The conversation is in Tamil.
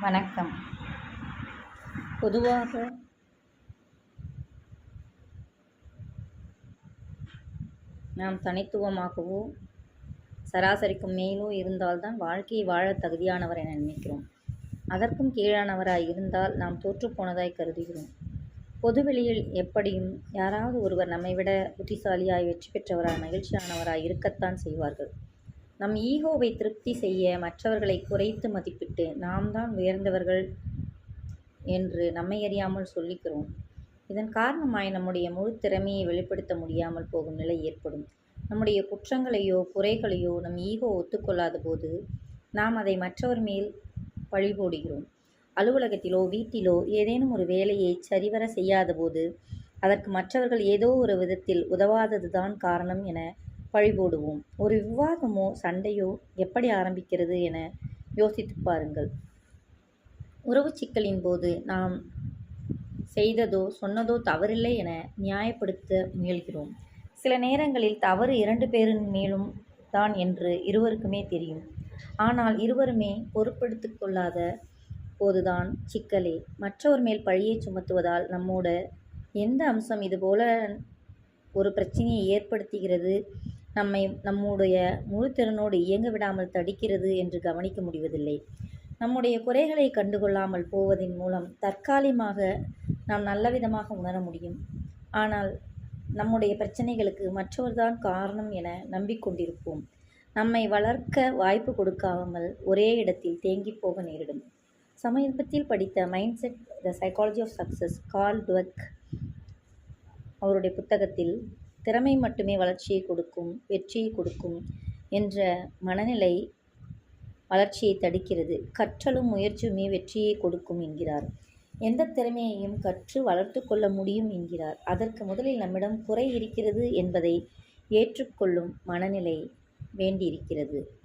வணக்கம். பொதுவாக நாம் தனித்துவமாகவோ சராசரிக்கும் மேலோ இருந்தால்தான் வாழ்க்கையை வாழத் தகுதியானவர் என நினைக்கிறோம். அதற்கும் கீழானவராய் இருந்தால் நாம் தோற்றுப்போனதாய் கருதுகிறோம். பொதுவெளியில் எப்படியும் யாராவது ஒருவர் நம்மை விட புத்திசாலியாய் வெற்றி பெற்றவராய் மகிழ்ச்சியானவராய் இருக்கத்தான் செய்வார்கள். நம் ஈகோவை திருப்தி செய்ய மற்றவர்களை குறைத்து மதிப்பிட்டு நாம் தான் உயர்ந்தவர்கள் என்று நம்மை அறியாமல் சொல்லிக்கிறோம். இதன் காரணமாய் நம்முடைய முழு திறமையை வெளிப்படுத்த முடியாமல் போகும் நிலை ஏற்படும். நம்முடைய குற்றங்களையோ குறைகளையோ நம் ஈகோ ஒத்துக்கொள்ளாத போது நாம் அதை மற்றவர் மேல் பழிபோடுகிறோம் அலுவலகத்திலோ வீட்டிலோ ஏதேனும் ஒரு வேலையை சரிவர செய்யாத போது அதற்கு மற்றவர்கள் ஏதோ ஒரு விதத்தில் உதவாததுதான் காரணம் என பழிபோடுவோம். ஒரு விவாதமோ சண்டையோ எப்படி ஆரம்பிக்கிறது என யோசித்து பாருங்கள். உறவு சிக்கலின் போது நாம் செய்ததோ சொன்னதோ தவறில்லை என நியாயப்படுத்த முயல்கிறோம். சில நேரங்களில் தவறு இரண்டு பேரின் மேலும் தான் என்று இருவருக்குமே தெரியும். ஆனால் இருவருமே பொறுப்பெடுத்து கொள்ளாத போதுதான் சிக்கலே. மற்றவர் மேல் பழியை சுமத்துவதால் நம்மோட எந்த அம்சம் இதுபோல ஒரு பிரச்சனையை ஏற்படுத்துகிறது நம்மை நம்முடைய முழு திறனோடு இயங்க விடாமல் தடுக்கிறது என்று கவனிக்க முடிவதில்லை. நம்முடைய குறைகளை கண்டுகொள்ளாமல் போவதன் மூலம் தற்காலிகமாக நாம் நல்லவிதமாக உணர முடியும். ஆனால் நம்முடைய பிரச்சனைகளுக்கு மற்றவர்தான் காரணம் என நம்பிக்கொண்டிருப்போம். நம்மை வளர்க்க வாய்ப்பு கொடுக்காமல் ஒரே இடத்தில் தேங்கி போக நேரிடும். சமீபத்தில் படித்த mindset the psychology of success Carol Dweck அவருடைய புத்தகத்தில் திறமை மட்டுமே வளர்ச்சியை கொடுக்கும் வெற்றியை கொடுக்கும் என்ற மனநிலை வளர்ச்சியை தடுக்கிறது. கற்றலும் முயற்சியுமே வெற்றியை கொடுக்கும் என்கிறார். எந்த திறமையையும் கற்று வளர்த்து கொள்ள முடியும் என்கிறார். அதற்கு முதலில் நம்மிடம் குறை இருக்கிறது என்பதை ஏற்றுக்கொள்ளும் மனநிலை வேண்டியிருக்கிறது.